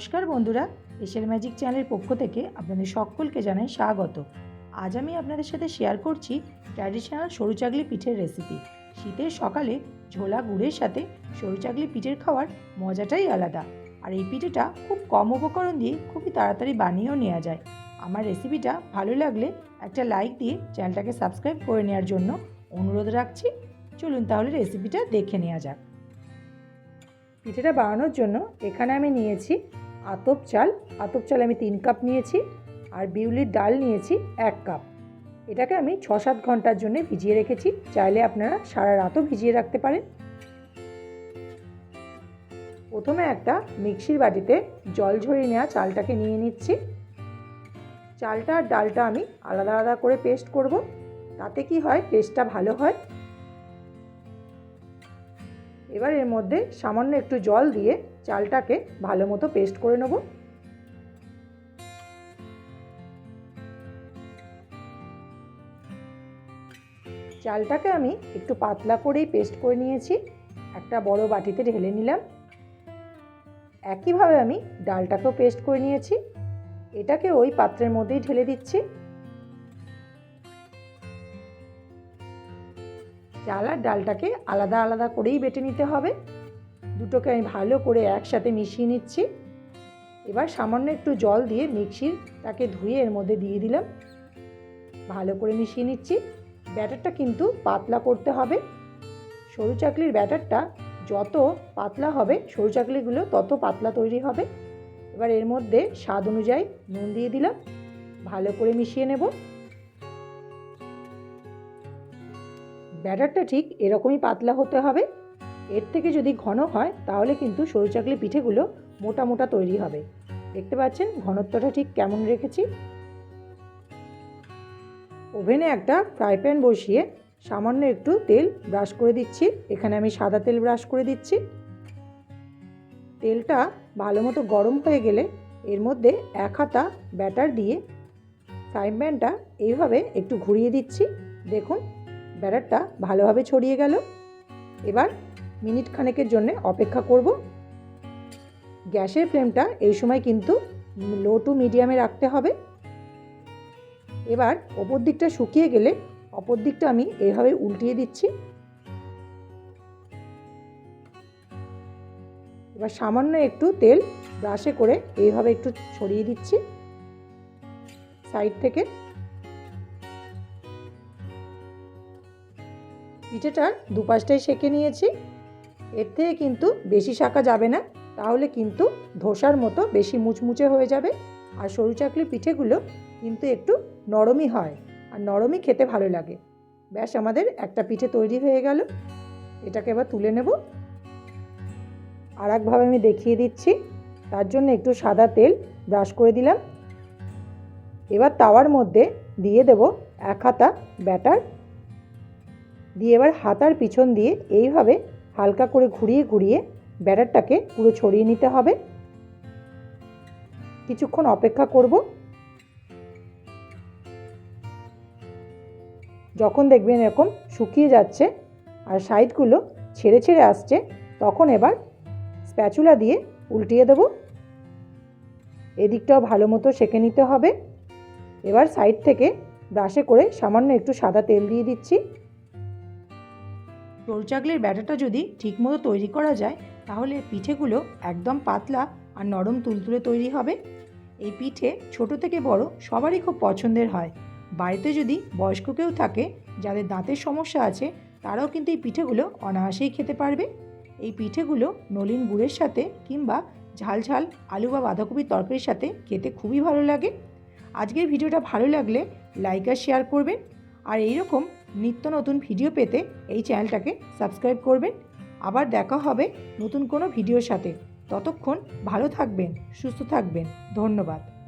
নমস্কার বন্ধুরা এশিয়ার ম্যাজিক চ্যানেলের পক্ষ থেকে আপনাদের সকলকে জানাই স্বাগত। আজ আমি আপনাদের সাথে শেয়ার করছি ট্র্যাডিশনাল সরু চাগলি পিঠের রেসিপি শীতের সকালে ঝোলা গুড়ের সাথে সরু চাগলি পিঠের খাওয়ার মজাটাই আলাদা। আর এই পিঠেটা খুব কম উপকরণ দিয়ে খুবই তাড়াতাড়ি বানিয়েও নেওয়া যায়। আমার রেসিপিটা ভালো লাগলে একটা লাইক দিয়ে চ্যানেলটাকে সাবস্ক্রাইব করে নেওয়ার জন্য অনুরোধ রাখছি। চলুন তাহলে রেসিপিটা দেখে নেওয়া যাক। পিঠেটা বানানোর জন্য এখানে আমি নিয়েছি আতপ চাল। আতপ চাল আমি তিন কাপ নিয়েছি আর বিউলির ডাল নিয়েছি এক কাপ। এটাকে আমি ছ সাত ঘণ্টার জন্য ভিজিয়ে রেখেছি। চাইলে আপনারা সারা রাতও ভিজিয়ে রাখতে পারেন। প্রথমে একটা মিক্সির বাটিতে জল ঝরিয়ে নেওয়া চালটাকে নিয়ে নিচ্ছি। চালটা আর ডালটা আমি আলাদা আলাদা করে পেস্ট করব। তাতে কি হয়? পেস্টটা ভালো হয়। এবার এর মধ্যে সামান্য একটু জল দিয়ে চালটাকে ভালো মতো পেস্ট করে নেব। চালটাকে আমি একটু পাতলা করেই পেস্ট করে নিয়েছি, একটা বড় বাটিতে ঢেলে নিলাম। একইভাবে আমি ডালটাকেও পেস্ট করে নিয়েছি। এটাকে ওই পাত্রের মধ্যেই ঢেলে দিচ্ছি। চাল আর ডালটাকে আলাদা আলাদা করেই বেটে নিতে হবে। দুটোকে আমি ভালো করে একসাথে মিশিয়ে নিচ্ছি। এবার সামান্য একটু জল দিয়ে মিক্সির তাকে ধুয়ে এর মধ্যে দিয়ে দিলাম। ভালো করে মিশিয়ে নিচ্ছি। ব্যাটারটা কিন্তু পাতলা করতে হবে। সরু চাকলির ব্যাটারটা যত পাতলা হবে, সরু চাকলিগুলো তত পাতলা তৈরি হবে। এবার এর মধ্যে স্বাদ অনুযায়ী নুন দিয়ে দিলাম। ভালো করে মিশিয়ে নেব। ব্যাটারটা ঠিক এরকমই পাতলা হতে হবে। এর থেকে যদি ঘন হয়, তাহলে কিন্তু সরু চাকলি পিঠেগুলো মোটা মোটা তৈরি হবে। দেখতে পাচ্ছেন ঘনত্বটা ঠিক কেমন রেখেছি। ওভেনে একটা ফ্রাই প্যান বসিয়ে সামান্য একটু তেল ব্রাশ করে দিচ্ছি। এখানে আমি সাদা তেল ব্রাশ করে দিচ্ছি। তেলটা ভালো মতো গরম হয়ে গেলে এর মধ্যে এক হাতা ব্যাটার দিয়ে ফ্রাই প্যানটা এইভাবে একটু ঘুরিয়ে দিচ্ছি। দেখুন ব্যাটারটা ভালোভাবে ছড়িয়ে গেল। এবার মিনিট খানেকের জন্য অপেক্ষা করব। গ্যাসের ফ্লেমটা এই সময় কিন্তু লো টু মিডিয়ামে রাখতে হবে। এবার ওপর দিকটা শুকিয়ে গেলে অপর দিকটা আমি এভাবে উল্টিয়ে দিচ্ছি। এবার সামান্য একটু তেল ব্রাশে করে এইভাবে একটু ছড়িয়ে দিচ্ছি। সাইড থেকে পিঠেটার দুপাশটাই সেঁকে নিয়েছি। এর থেকে কিন্তু বেশি শাঁকা যাবে না, তাহলে কিন্তু ধোসার মতো বেশি মুচমুচে হয়ে যাবে। আর সরু চাকলি পিঠেগুলো কিন্তু একটু নরমই হয় আর নরমই খেতে ভালো লাগে। ব্যাস, আমাদের একটা পিঠে তৈরি হয়ে গেল। এটাকে এবার তুলে নেব। আর একভাবে আমি দেখিয়ে দিচ্ছি। তার জন্য একটু সাদা তেল ব্রাশ করে দিলাম। এবার তাওয়ার মধ্যে দিয়ে দেব এক হাতা ব্যাটার দিয়ে এবার হাতার পিছন দিয়ে এইভাবে হালকা করে ঘুরিয়ে ঘুরিয়ে ব্যাটারটাকে পুরো ছড়িয়ে নিতে হবে। কিছুক্ষণ অপেক্ষা করব। যখন দেখবেন এরকম শুকিয়ে যাচ্ছে আর সাইডগুলো ছেড়ে ছেড়ে আসছে, তখন এবার স্প্যাচুলা দিয়ে উল্টিয়ে দেব। এদিকটাও ভালো মতো সেঁকে নিতে হবে। এবার সাইড থেকে ব্রাশে করে সামান্য একটু সাদা তেল দিয়ে দিচ্ছি। সরু চাকলির ব্যাটারটা যদি ঠিকমতো তৈরি করা যায়, তাহলে পিঠেগুলো একদম পাতলা আর নরম তুলতুলে তৈরি হবে। এই পিঠে ছোট থেকে বড় সবারই খুব পছন্দের হয়। বাড়িতে যদি বয়স্ক কেউ থাকে, যাদের দাঁতের সমস্যা আছে, তারাও কিন্তু এই পিঠেগুলো অনায়াসেই খেতে পারবে। এই পিঠেগুলো নলিন গুড়ের সাথে কিংবা ঝাল ঝাল আলু বা বাঁধাকপির তরকারির সাথে খেতে খুবই ভালো লাগে। আজকের ভিডিওটা ভালো লাগলে লাইক আর শেয়ার করবেন। আর এইরকম নিত্য নতুন ভিডিও পেতে এই চ্যানেলটাকে সাবস্ক্রাইব করবেন। আবার দেখা হবে নতুন কোনো ভিডিওর সাথে। ততক্ষণ ভালো থাকবেন, সুস্থ থাকবেন। ধন্যবাদ।